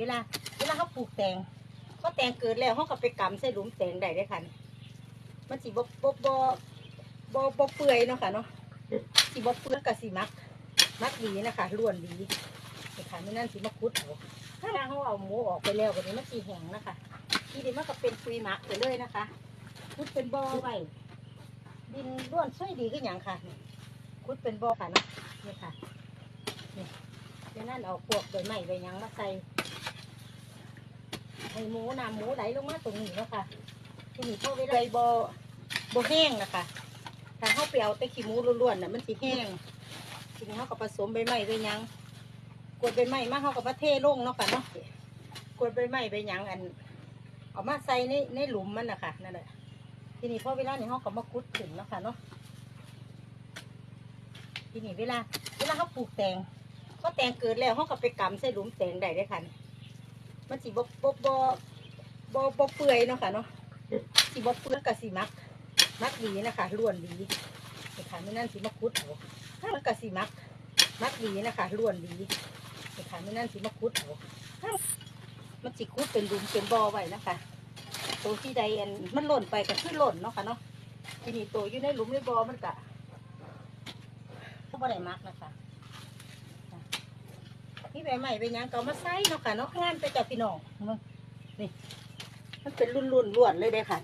เวลา เวลาเขาปลูกแตงเขาแตงเกิดแล้วเขาก็ไปกำใส่หลุมแตงได้ได้อค่ะนี่มันสิบ่บ่บ่บ่บ่เปื่อยเนาะค่ะเนาะสิบ่เปื่อยกับสิมัก มักดีนะคะล้วนดีนี่ค่ะไม่นั่นสิมาคุดเอาถ้าเขาเอาหมูออกไปแล้ววันนี้มันสีแห้งนะคะทีนี้มันก็เป็นปุยหมักไปเลยนะคะคุดเป็นบ่อไว้ดินร่วนช่วยดีขึ้นอย่างค่ะคุดเป็นบ่อค่ะเนาะนี่ค่ะนี่ไม่นั่นเอาพวกใบไม้ใบยังมาใส่ ให้หมูน้ำหมูไหลลงมาตรงนี้เนาะค่ะทีนี้พอเวลาบ่บ่แห้งนะคะถ้าเขาไปเอาแต่ขี้หมูล้วนๆน่ะมันสิแห้งทีนี้เขาก็ผสมใบไม้ใบหยังกวดใบไม้มาเขาก็มาเทลงเนาะค่ะเนาะกวดใบไม้ใบหยังอันเอามาใส่ในในหลุมมันนะคะนั่นแหละทีนี้พอเวลานี้เขาก็มาคุดถึงเนาะค่ะเนาะทีนี้เวลา เวลาเขาปลูกแตงเขาแตงเกิดแล้วเขาก็ไปกำใส่หลุมแตงได้ได้อค่ะนี่ มันสิบ่บ่บ่บ่บ่เปื่อยเนาะค่ะเนาะสิบ่เปื่อยกับสิมัก มักดีนะคะล้วนดีนี่ค่ะไม่นั่นสิมาคุดเอามันก็สิมัก มักดีนะคะล้วนดีนี่ค่ะไม่นั่นสิมาคุดเอามันสิคุดเป็นดุมเป็นบอไว้นะคะตัวที่ใดอันมันหล่นไปก็คือหล่นเนาะค่ะเนาะทีนี้ตัวอยู่ในหลุมในบอมันกะก็บ่ได้มักนะคะ นี่ใบใหม่ใบหยังก็เอามาใส่เนาะค่ะเนาะงานไปกับพี่น้องมึงนี่มันเป็นรุ่นรุ่นๆล้วนเลยเด้อค่ะ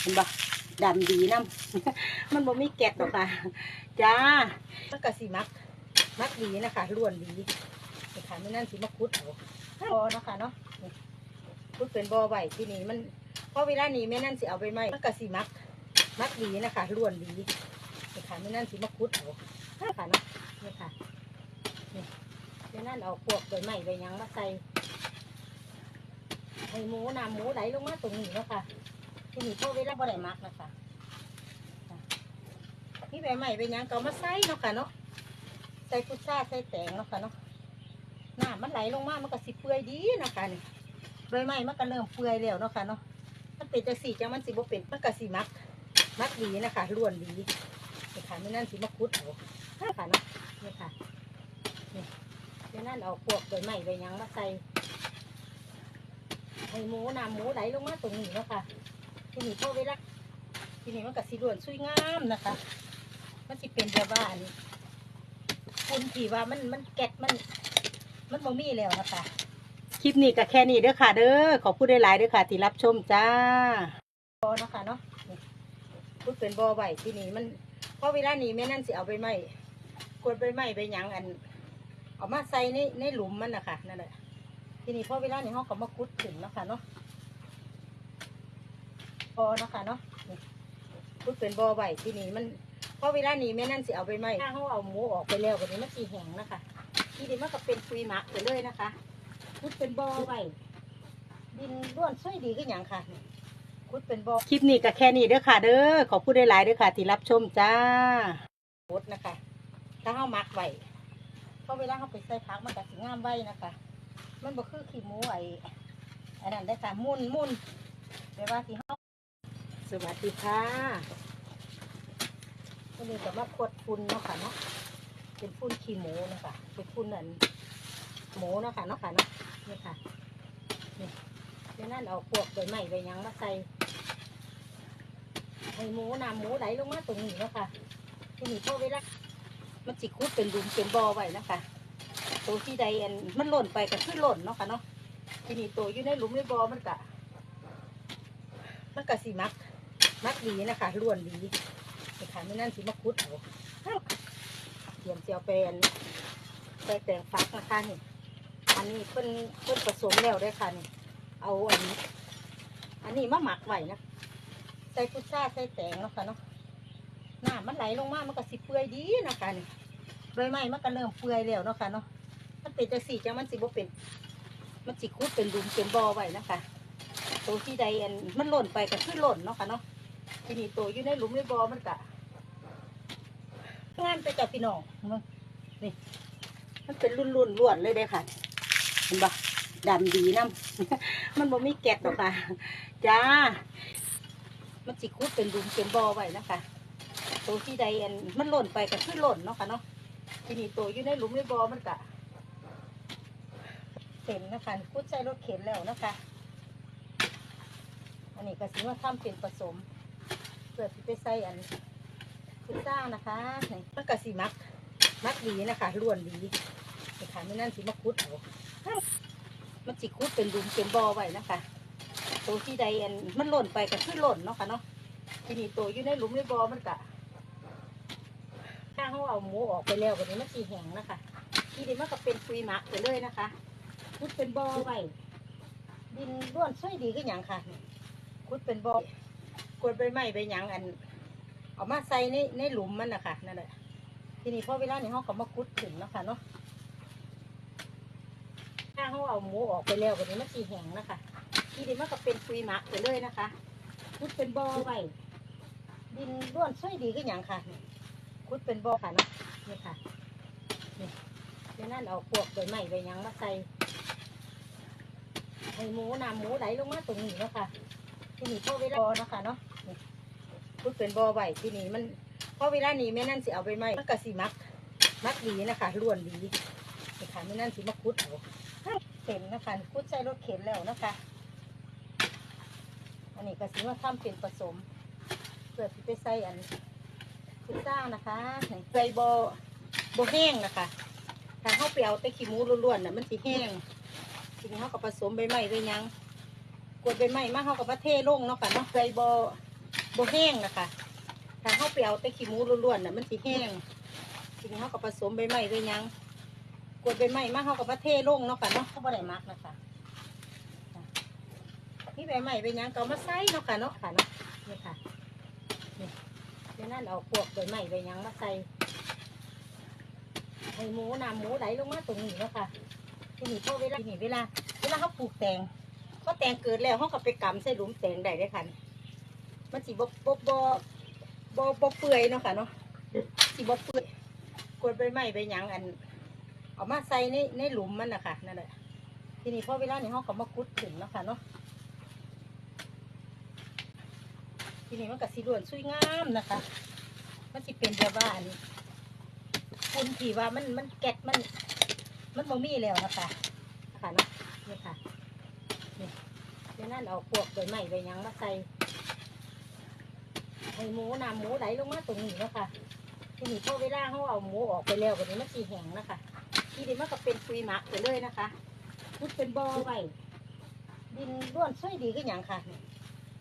เห็นปะดำดีน้ำมันบ่มีแกะหรอกค่ะ จ้ามันก็สิมัก มักดีนะคะล้วนดีนี่ค่ะไม่นั่นสิมาคุดเอาบอเนาะค่ะเนาะนี่คุดเป็นบอไว้ที่นี่มันเพราะเวลานี้แม่นั่นสิเอาไปไหมมันก็สิมัก มักดีนะคะล้วนดีนี่ค่ะไม่นั่นสิมาคุดเอาค่ะเนาะนี่ค่ะ นั่นเอาพวกใบไม้ใบหยังมาใส่ให้หมูน้ำหมูไหลลงมาตรงนี้เนาะค่ะที่นี่เพราะเวลาบ่ได้มักนะคะนี่ใบใหม่ใบหยังก็เอามาใส่เนาะค่ะเนาะใส่พุทราใส่แตงเนาะค่ะเนาะน้ำมันไหลลงมามันก็สิเปื่อยดีนะคะนี่ใบใหม่มันก็เริ่มเปื่อยแล้วเนาะค่ะเนาะมันเป็นจังสีจังมันสิบ่เป็นมันก็สิมัก มักดีนะคะล้วนดีนี่ค่ะไม่นั่นสิมาคุดเอาค่ะเนาะนี่ค่ะนี่ ไม่นั่นเอาพวกใบใหม่ใบหยังมาใส่ให้หมูน้ำหมูไหลลงมาตรงนี้เนาะค่ะทีนี้พอเวลาทีนี้มันก็สิล้วนสวยงามนะคะ มันสิเป็นแบบว่านคุณที่ว่ามันมันแกะมัน มันบ่มีแล้วนะคะคลิปนี้ก็แค่นี้เด้อค่ะเด้อขอพูดได้หลายๆเด้อค่ะ ที่รับชมจ้าบอนะคะเนาะนี่พูดเป็นบอใบที่นี่มันเพราะเวลานี้แม่นั่นสิเอาไปไหมกดไปไหมไปหยังอัน เอามาใส่ในในหลุมมันนะคะนั่นแหละทีนี้พอเวลานี้เขาก็มาคุดถึงเนาะค่ะเนาะบอเนาะค่ะเนาะนี่พูดเป็นบอใบที่นี่มันเพราะเวลานี้แม่นั่นสิเอาไปไหมถ้าเขาเอาหมูออกไปแล้ววันนี้มันสีแห้งนะคะทีนี้มันก็เป็นปุยหมักไปเลยนะคะคุดเป็นบ่อไว้ดินร่วนช่วยดีขึ้นอหย่างค่ะคุดเป็นบ่อคลิปนี้ก็แค่นี้เด้อค่ะ เด้อขอพูดได้หลายๆเด้อค่ะ ที่รับชมจ้าโคดนะคะ ถ้าเขาหมักไว้เพ ราะเวลาเขาไปใส่ผักมันก็สิงามไว้นะคะ มันบ่คือขี้หมูไอ้อันนั้นได้ค่ะมุ่นมุ่นแปลว่าที่เขาสวัสดีค่ะวันนี้ก็มาขวดฝุ่นเนาะค่ะเนาะเป็นฝุ่นขี้หมูนะคะเป็นฝุ่นนั่นหมูเนาะค่ะเนาะค่ะเนาะนี่ค่ะนี่ดังนั้นเอาพวกใบไม้ใบยังมาใส่ให้หมูน้ำหมูไหลลงมาตรงนี้เนาะค่ะที่นี้พอเวลา มันจิคุดเป็นดุมเป็นบอไว้นะคะตัวที่ใดอันมันหล่นไปก็คือหล่นเนาะค่ะเนาะทีนี้ตัวอยู่ในหลุมในบอมันกะมันกะสีมัก มักดีนะคะล้วนดีนี่ค่ะไม่นั่นสิมาคุดเอาเตรียมเจียวเป็นไปแต่งฟักนะคะนี่อันนี้เพิ่นเพิ่นผสมแล้วได้ค่ะนี่เอาอันนี้อันนี้มาหมักไว้นะใส่พุทราใส่แตงเนาะค่ะเนาะ น้ำมันไหลลงมามันก็สิเปื่อยดีนะคะนี่ใบไม้มันก็เริ่มเปื่อยแล้วเนาะค่ะเนาะมันเป็นจังสีจังมันสิบ่เป็น มันสิคุดเป็นดุมเป็นบ่อไว้นะคะตัวที่ใดอันมันหล่นไปก็คือหล่นเนาะค่ะเนาะทีนี้ตัวอยู่ในหลุมในบ่อมันกะงานไปกับพี่น้องมึงนี่มันเป็นรุ่นรุ่นล้วนเลยเด้ค่ะเห็นปะดำดีน้ำมันบ่มีแกะหรอกค่ะจ้า มันสิคุดเป็นหลุมเป็นบ่อไว้นะคะ ตัวที่ใดอันมันหล่นไปก็คือหล่นเนาะค่ะเนาะทีนี้ตัวอยู่ในหลุมในบ่อมันกะเต็มนะคะคุดใส่รถเข็นแล้วนะคะ อันนี้ก็สิว่าทำเป็นผสมเพื่อที่ไปใส่อันพิซซ่านะคะนี่มันก็สิมักมักดีนะคะล้วนดีนี่ค่ะไม่นั่นสิมาคุดเอามันสิคุดเป็นดุมเป็นบอไว้นะคะตัวที่ใดอันมันหล่นไปก็คือหล่นเนาะค่ะเนาะทีนี้ตัวอยู่ในหลุมในบอมันกะ ถ้าเขาเอาหมูออกไปแล้ววันนี้มันสีแห้งนะคะทีนี้มันก็เป็นปุยหมักไปเลยนะคะคุดเป็นบอไว้ดินร่วนช่วยดีก็อย่างค่ะคุดเป็นบอกดใบไม้ใบหยังอันเอามาใส่ในในหลุมมันนะคะนั่นแหละทีนี้พอเวลาในี้เขาก็มาคุดถึงนะคะเนาะถ้าเขาเอาหมูออกไปแล้ววันนี้มันสีแห้งนะคะทีนี้มันก็เป็นปุยหมักไปเลยนะคะคุดเป็นบอไว้ดินร่วนช่วยดีก็อย่างค่ะ คุดเป็นบอค่ะเนาะนี่ค่ะนี่ดังนั้นเอาพวกใบไม้ใบยังมาใส่ให้หมูนำหมูไหลลงมาตรงนี้เนาะค่ะ ที่นี้พอเวลาบอเนาะค่ะเนาะคุดเป็นบอไว้ทีนี้มันพอเวลานี้แม่นั่นสิเอาใบไม้มันก็สิมัก มักดีนะคะล้วนดีนี่ค่ะแม่นั่นสิมาคุดเอาเต็มนะคะคุดใส่รถเข็นแล้วนะคะ อันนี้ก็สิว่าทำเป็นผสมเพื่อที่ไปใส่อัน พิซซ่านะคะใส่โบโบแห้งนะคะถ้าเขาไปเอาแต่ขี้มูล้วนๆน่ะมันสิแห้งทีนี้เขาก็ผสมใบไม้ใบหยังกดใบไม้มาเขาก็มาเทลงเนาะค่ะเนาะใส่โบโบแห้งนะคะถ้าเขาไปเอาแต่ขี้มูล้วนๆน่ะมันสิแห้งทีนี้เขาก็ผสมใบไม้ใบหยังกดใบไม้มาเขาก็มาเทลงเนาะค่ะเนาะเขาบ่ได้มักนะคะนี่ใบใหม่ใบยังก็มาใส่เนาะค่ะเนาะค่ะเนาะ นั้นเอาพวกใบไม้ใบยังมาใส่ให้หมูนำหมูไหลลงมาตรงนี้แล้วค่ะที่นี่พอเวลาที่เวลาเวลาเขาปลูกแตงเขาแตงเกิดแล้วเขาก็ไปกำใส่หลุมแตงได้เลยค่ะมันสีบบบบบบเปื่อยเนาะค่ะเนาะสีบบเปื่อยกดใบไม้ใบยังอันออกมาใส่ในในหลุมมันนะคะนั่นแหละทีนี้พอเวลาเนี่ยเขาก็มากุดถึงแล้วค่ะเนาะ ทีนี้มันก็สีล้วนสวยงามนะคะ มันสิเป็นแบบว่านคุณที่ว่ามันมันแกะมัน มันบ่มีแล้วนะคะนะคะเนาะนี่ค่ะนี่เดี๋ยวนั่นเอาพวกใบไม้ใบยังมาใส่ให้หมูนำหมูไหลลงมาตรงนี้นะคะทีนี้พอเวลาเขาเอาหมูออกไปแล้ววันนี้มันสีแห้งนะคะ ทีนี้มันก็เป็นปุยหมักไปเลยนะคะคุดเป็นบอไว้ดินร่วนช่วยดีก็อย่างค่ะ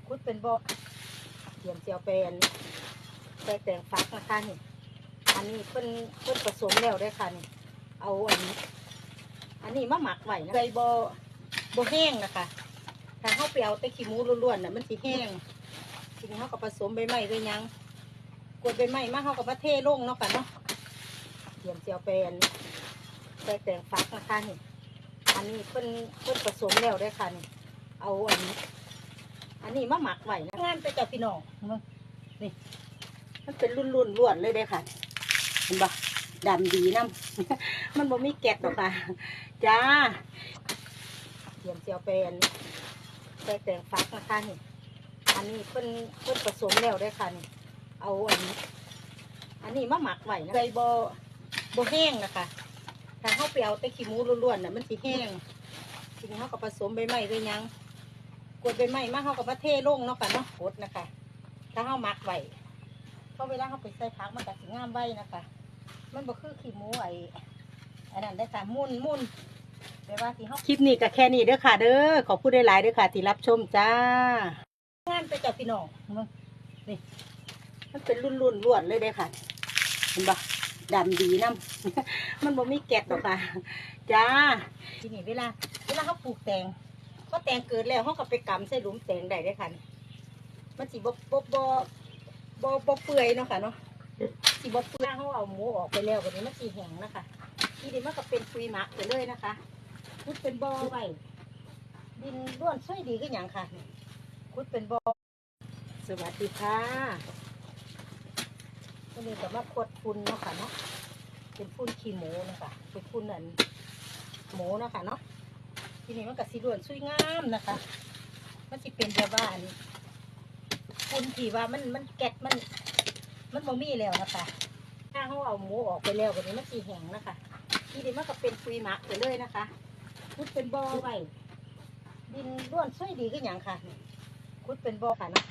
คุดเป็นบอเตรียมเจียวเป็นแตงแต่งฟักนะคะนี่อันนี้เพิ่นเพิ่นผสมแล้วได้อค่ะนี่เอาอันนี้อันนี้มาหมักไว้นะใส่บอบแห้งนะคะถ้าเขาไปเอาแต่ขี้หมูล้วนๆน่ะมันสิแห้งทีนี้เขาก็ผสมใบไม้ใบหยังกดใบไม้มาเขาก็มาเทลงเนาะค่ะเนาะเตรียมเจียวเป็นแตงแต่งฟักนะคะนี่อันนี้เพิ่นเพิ่นผสมแล้วได้อค่ะนี่เอาอันนี้ อันนี้มาหมักไว้นะงานไปเจ้าพี่น้องมึงนี่ มันเป็นรุ่นรุ่นๆล้วนเลยเด้อค่ะ เห็นปะดำดีน้ำมันบ่มีแกะหรอกค่ะ จ้าเตรียมเจียวเป็นแตงแต่งฟักนะคะนี่ อันนี้เพิ่นเพิ่นผสมแล้วได้อค่ะนี่ เอาอันนี้ อันนี้มาหมักไว้นะใส่บ่บ่แห้งนะคะถ้าเขาไปเอาแต่ขี้หมูล้วนๆน่ะมันสิแห้งทีนี้เขาก็ผสมใบไม้ใบหยัง กดใบไม้มาเขาก็มาเทลงเนาะค่ะเนาะกดนะคะ ถ้าเขามักไว้เพราะเวลาเขาไปใส่ผักมันก็สิงามไว้นะคะ มันบ่คือขี้หมูไอ้อันนั้นได้อค่ะมุ่นมุ่นเดี๋ยวว่าที่เขาคลิปนี้ก็แค่นี้เด้อค่ะ เด้อขอพูดได้หลายๆเด้อค่ะ ที่รับชมจ้างานไปเจ้าพี่น้องมึงนี่มันเป็นรุ่นรุ่นๆล้วนเลยเด้อค่ะเห็นปะดำดีน้ำมันบ่มีแกะหรอกค่ะ จ้า ทีนี้เวลา เวลาเขาปลูกแตง เขาแตงเกิดแล้วเขาก็ไปกำใส่หลุมแตงได้ได้ค่ะนี่มันสิบ่บ่บ่บ่บ่เปื่อยเนาะค่ะเนาะสิบ่เปื่อยเขาเอาหมูออกไปแล้ววันนี้มันสิแห้งนะคะทีนี้มันก็เป็นปุยหมักไปเลยนะคะคุดเป็นบ่อไว้ดินร่วนช่วยดีก็อย่างค่ะคุดเป็นบ่อสวัสดีค่ะวันนี้ก็มาขวดฝุ่นเนาะค่ะเนาะเป็นฝุ่นขี้หมูนะคะเป็นฝุ่นอันหมูนะคะเนาะ ทีนี้มันก็สีด่วนสวยงามนะคะ มันสิเป็นแบบว่านคุณผีว่ามันมันแกะมัน มันบ่มีแล้วนะคะ ถ้าเขาเอาหมูออกไปแล้ววันนี้มันสีแห้งนะคะ ทีนี้มันก็เป็นปุยหมักไปเลยนะคะคุดเป็นบ่อไว้ดินร่วนช่วยดีก็อย่างค่ะคุดเป็นบ่อค่ะนะ